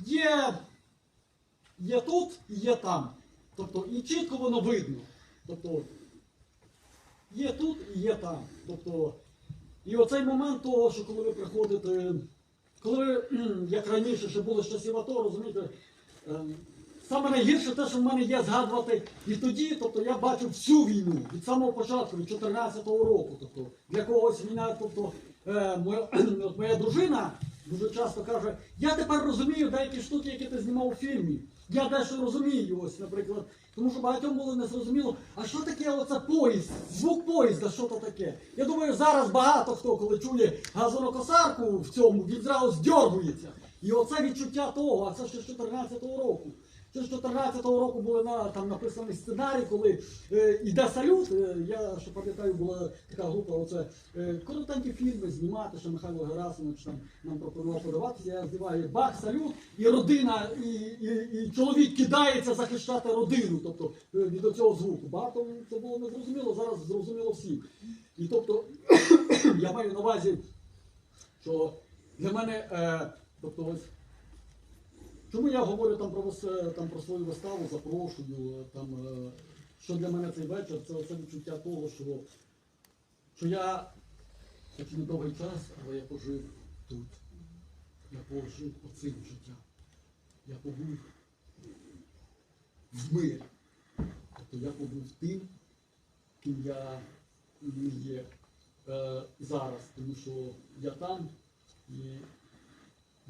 є, є тут і є там. Тобто, і чітко воно видно. Тобто, є тут і є там. Тобто, і оцей момент того, що коли ви приходите, коли як раніше, ще були з часів АТО, розумієте, ем, саме найгірше те, що в мене є згадувати і тоді, тобто я бачу всю війну від самого початку, від 14-го року. Тобто, для когось війна, тобто е, моя, моя дружина дуже часто каже, я тепер розумію деякі штуки, які ти знімав у фільмі. Я дещо розумію, ось, наприклад, тому що багатьом було незрозуміло, а що таке оце поїзд, звук поїзда, що то таке? Я думаю, зараз багато хто, коли чує газонокосарку в цьому, він зразу здьоргується. І оце відчуття того, а це ще з 14-го року. Це з 14-го року були на, там написаний сценарій, коли е, іде салют. Е, я ще пам'ятаю, була така група, оце е, коротенькі фільми знімати, що Михайло Герасимович там нам пропонував подаватися. Я здіваю бах, салют, і родина, і, і, і чоловік кидається захищати родину, тобто е, від цього звуку. Багато це було незрозуміло, зараз зрозуміло всім. І тобто я маю на увазі, що для мене, е, тобто ось. Чому я говорю там про вис- там про свою виставу, запрошую, там, е, що для мене цей вечір, це оце відчуття того, що, що я, хоч і не довгий час, але я пожив тут. Я пожив оцим життям. Я побув в мирі. Тобто я побув тим, ким я не є е, зараз, тому що я там і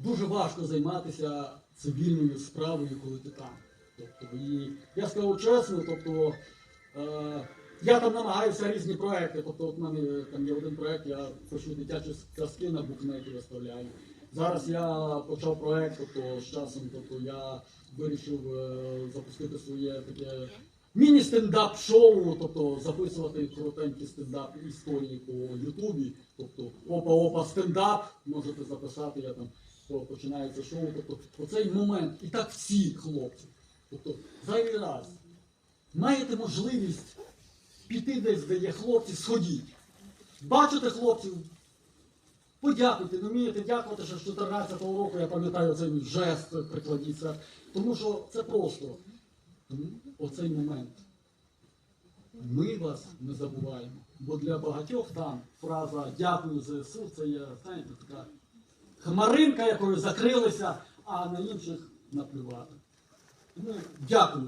дуже важко займатися цивільною справою, коли ти там. Тобто, і я скажу чесно, тобто е, я там намагаюся різні проекти. Тобто, от мене там є один проект, я пишу дитячі сказки на букнеті виставляю. Зараз я почав проект, тобто з часом, тобто я вирішив е, запустити своє таке міні-стендап шоу, тобто записувати коротенькі стендап історії по Ютубі. Тобто опа-опа стендап можете записати, я там то починається шоу. Тобто оцей момент, і так всі хлопці. Тобто, зайвий раз маєте можливість піти десь, де є хлопці, сходіть. Бачите хлопців, подякуйте, не вмієте дякувати, що з 14-го року я пам'ятаю цей жест прикладіться. Тому що це просто Тому оцей момент. Ми вас не забуваємо. Бо для багатьох там фраза дякую ЗСУ, це є, знаєте, така хмаринка, якою закрилися, а на інших наплювати. Тому дякую.